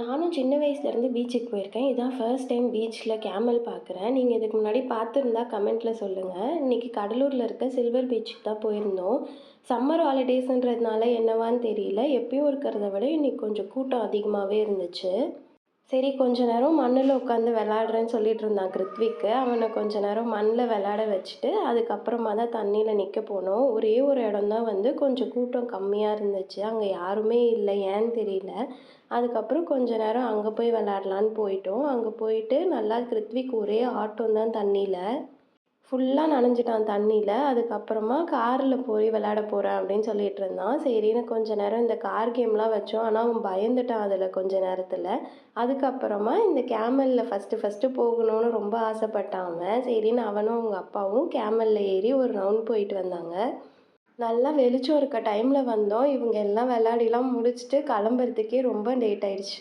நானும் சின்ன வயசுலேருந்து பீச்சுக்கு போயிருக்கேன். இதான் ஃபர்ஸ்ட் டைம் பீச்சில் கேமல் பார்க்குறேன். நீங்கள் இதுக்கு முன்னாடி பார்த்துருந்தா கமெண்ட்டில் சொல்லுங்கள் இன்றைக்கி கடலூரில் இருக்க சில்வர் பீச்சுக்கு தான் போயிருந்தோம். சம்மர் ஹாலிடேஸ்ன்றதுனால என்னவான்னு தெரியல. எப்பயும் இருக்கிறத விட இன்றைக்கி கொஞ்சம் கூட்டம் அதிகமாகவே இருந்துச்சு. சரி கொஞ்ச நேரம் மண்ணில் உட்காந்து விளாட்றேன்னு சொல்லிட்டு இருந்தான் கிருத்விக்கு. அவனை கொஞ்ச நேரம் மண்ணில் விளாட வச்சுட்டு, அதுக்கப்புறமா தான் தண்ணியில் நிற்க போனோம். ஒரே ஒரு இடம் தான் வந்து கொஞ்சம் கூட்டம் கம்மியாக இருந்துச்சு. அங்கே யாருமே இல்லை ஏன்னு தெரியல. அதுக்கப்புறம் கொஞ்ச நேரம் அங்கே போய் விளாடலான்னு போயிட்டோம். அங்கே போயிட்டு நல்லா கிருத்விக் ஒரே ஆட்டம் தான் தண்ணியில் ஃபுல்லாக நனைஞ்சுட்டான் தண்ணியில் அதுக்கப்புறமா காரில் போய் விளையாட போகிறேன் அப்படின்னு சொல்லிட்டு இருந்தான். சரின்னு கொஞ்ச நேரம் இந்த கார் கேம்லாம் வச்சோம். ஆனால் அவன் பயந்துட்டான் அதில் கொஞ்ச நேரத்தில் அதுக்கப்புறமா இந்த கேமலில் ஃபர்ஸ்ட்டு ஃபஸ்ட்டு போகணும்னு ரொம்ப ஆசைப்பட்டான் அவன். சரின்னு அவனும் அவங்க அப்பாவும் கேமலில் ஏறி ஒரு ரவுண்ட் போயிட்டு வந்தாங்க. நல்லா வெளிச்சம் இருக்க டைமில் வந்தோம். இவங்க எல்லாம் விளையாடிலாம் முடிச்சுட்டு கிளம்புறதுக்கே ரொம்ப லேட் ஆயிடுச்சு.